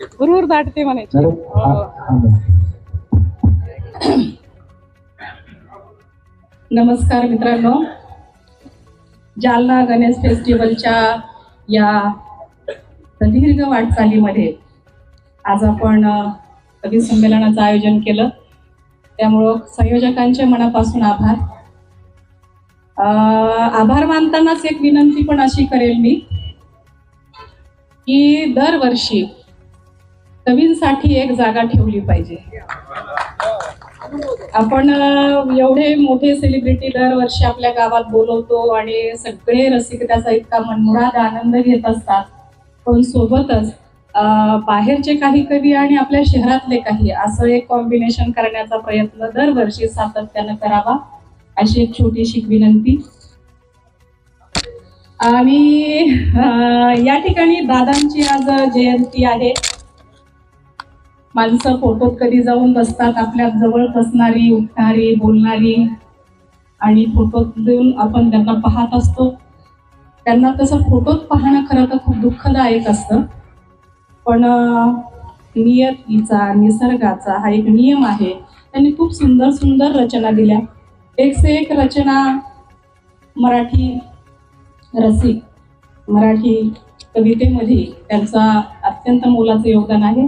गुरुर दाटते म्हणायचे. हा. नमस्कार मित्रांनो. जालना गणेश फेस्टिवलच्या या प्रदीर्घ वाटचालीमध्ये आज आपण कवी संमेलनाचं आयोजन केलं. त्यामुळं संयोजकांचे मनापासून आभार. अ, आभार मानतानाच एक विनंती पण अशी करेल मी की दरवर्षी कवींसाठी एक जागा ठेवली पाहिजे. आपण एवढे मोठे सेलिब्रिटी दरवर्षी आपल्या गावात बोलवतो आणि सगळे रसिक त्याचा इतका मनमुराद आनंद घेत असतात. पण सोबतच बाहेरचे काही कवी आणि आपल्या शहरातले काही असं एक कॉम्बिनेशन करण्याचा प्रयत्न दरवर्षी सातत्यानं करावा अशी एक छोटीशी विनंती. आणि या ठिकाणी दादांची आज जयंती आहे. माणसं फोटोत कधी जाऊन बसतात आपल्या जवळ बसणारी उठणारी बोलणारी. आणि फोटोत देऊन आपण त्यांना पाहत असतो. त्यांना तसं फोटोत पाहणं खरं तर खूप दुःखदायक असतं. पण नियतीचा निसर्गाचा हा एक नियम आहे. त्यांनी खूप सुंदर सुंदर रचना दिल्या. एक से एक रचना मराठी रसिक. मराठी कवितेमध्ये त्यांचा अत्यंत मोलाचं योगदान आहे.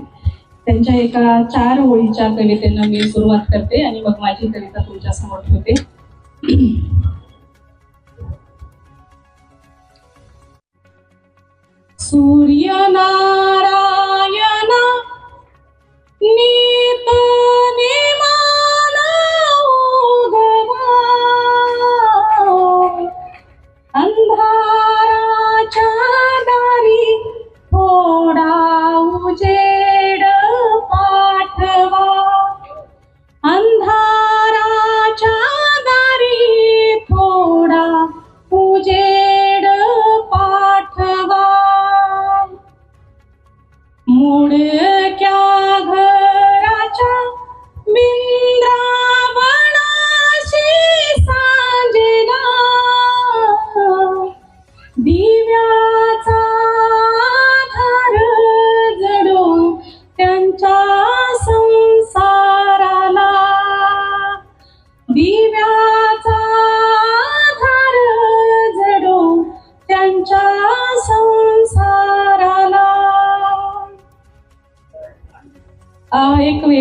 त्यांच्या एका चार ओळीच्या कवितेनं मी सुरुवात करते आणि मग माझी कविता तुमच्यासमोर ठेवते. सूर्यनारायण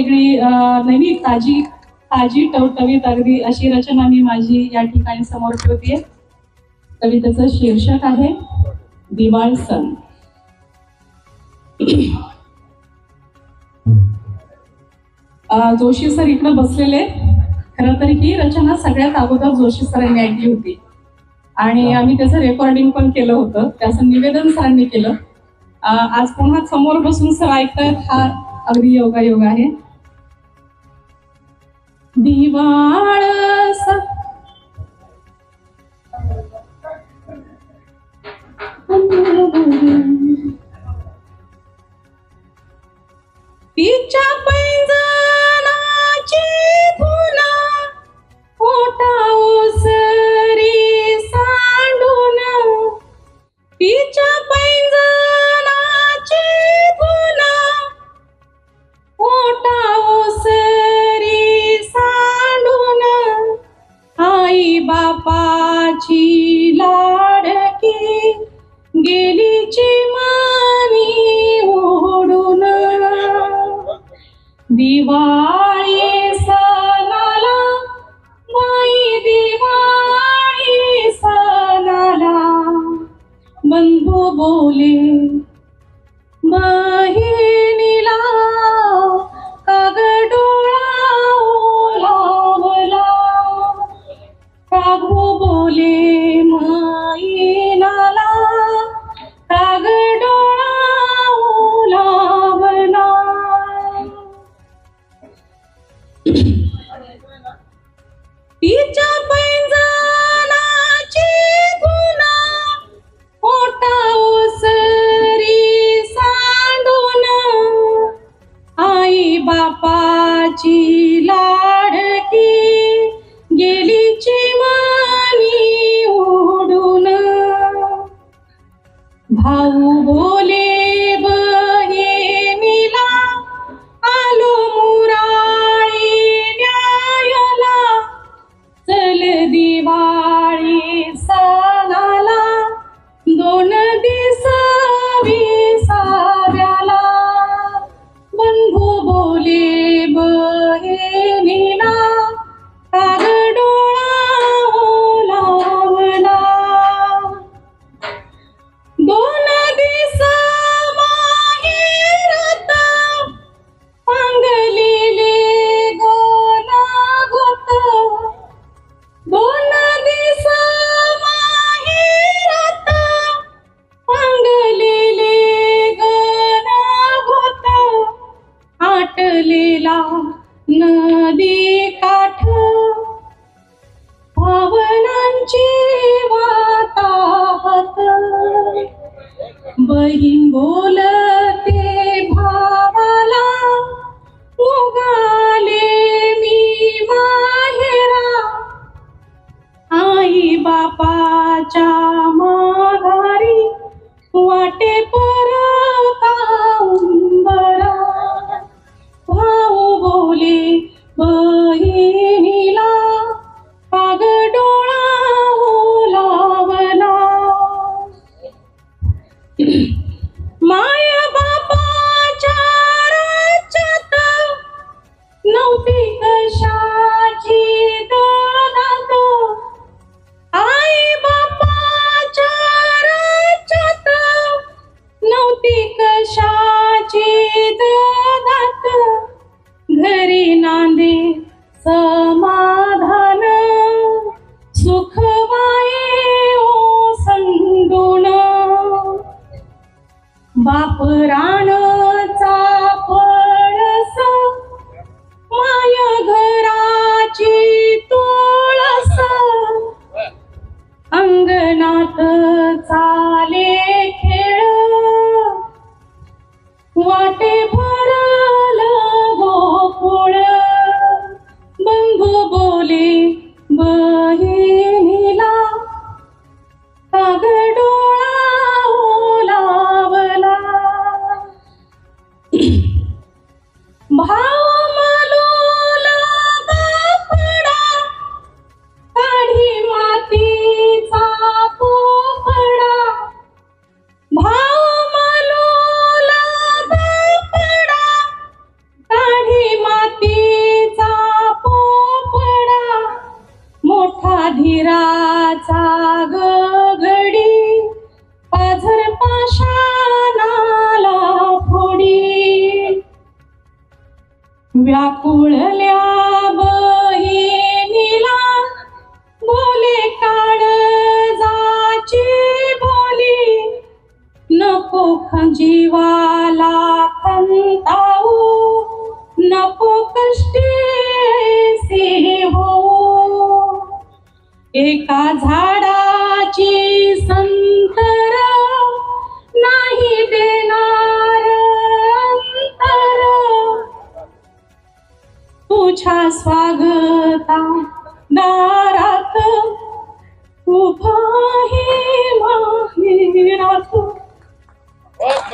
वेगळी नाही नवी ताजी ताजी टवटवीत अगदी अशी रचना मी माझी या ठिकाणी समोर ठेवते कवितेचं शीर्षक आहे दिवाळ सण. जोशी सर इकडं बसलेले खरं तर ही रचना सगळ्यात अगोदर जोशी सरांनी ऐकली होती. आणि आम्ही त्याचं रेकॉर्डिंग पण केलं होतं. त्याचं निवेदन सरांनी केलं. आज पुन्हा समोर बसून सर ऐकतायत हा अगदी योगायोग आहे. दिवाळ दिवाळी सणाला बाई दिवाळी सणाला. बंधू बोले बहिणीला कागडोळा ओलावला कागू बोले desa वाटलेला नदी काठ. भावनांची वाताहत बहीण बोलते भावाला उगाले मी माहेरा. आई बापाच्या माघारी वाटे प्राणचा पळस माय घराची तुळस. अंगणात चाले खेळ. वाटे मोठा धीराचा गगडी पाझर पाशानाला फोडी. व्याकुळल्या बहिणीला बोले काळजाची बोली नको खंजीवा एका झाडाची संतर नाही देणार अंतर. तुझ्या स्वागता दारात उभा आहे माहेरात. बहुत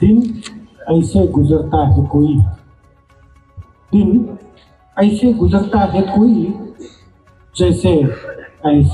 दिन ऐसे गुजरता है कोई। दिन ऐसे गुजरता है कोई जैसे ऐसे